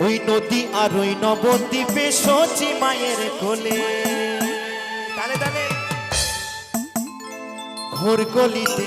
ওই নদী আর ওই নবদ্বীপে সচি মায়ের কোলে। ঘোর গলিতে,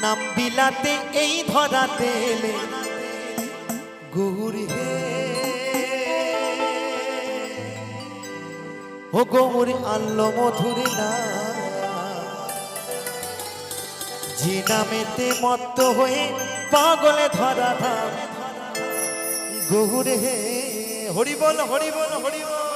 নাম বিলাতে, এই ধরাতে এলে। গুর হে। ও গৌর আল্ল মধুর না। যে নামেতে মত্ত হয়ে পাগলে ধরা ধাম। গৌরে হরি বল হরি বল হরি বল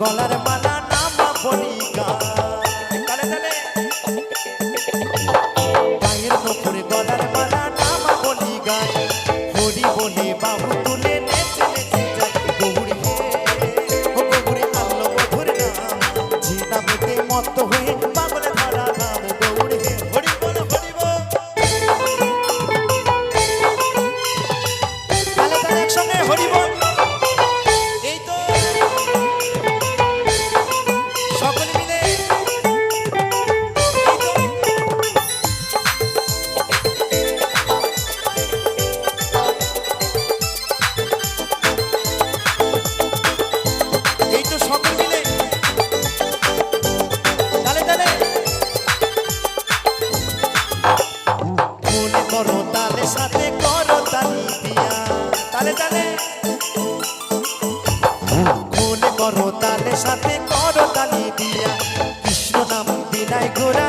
গলার মালা নামা বনিকা করতালে সাথে করতালি দিয়া। কৃষ্ণ নাম বিনায় ঘোরা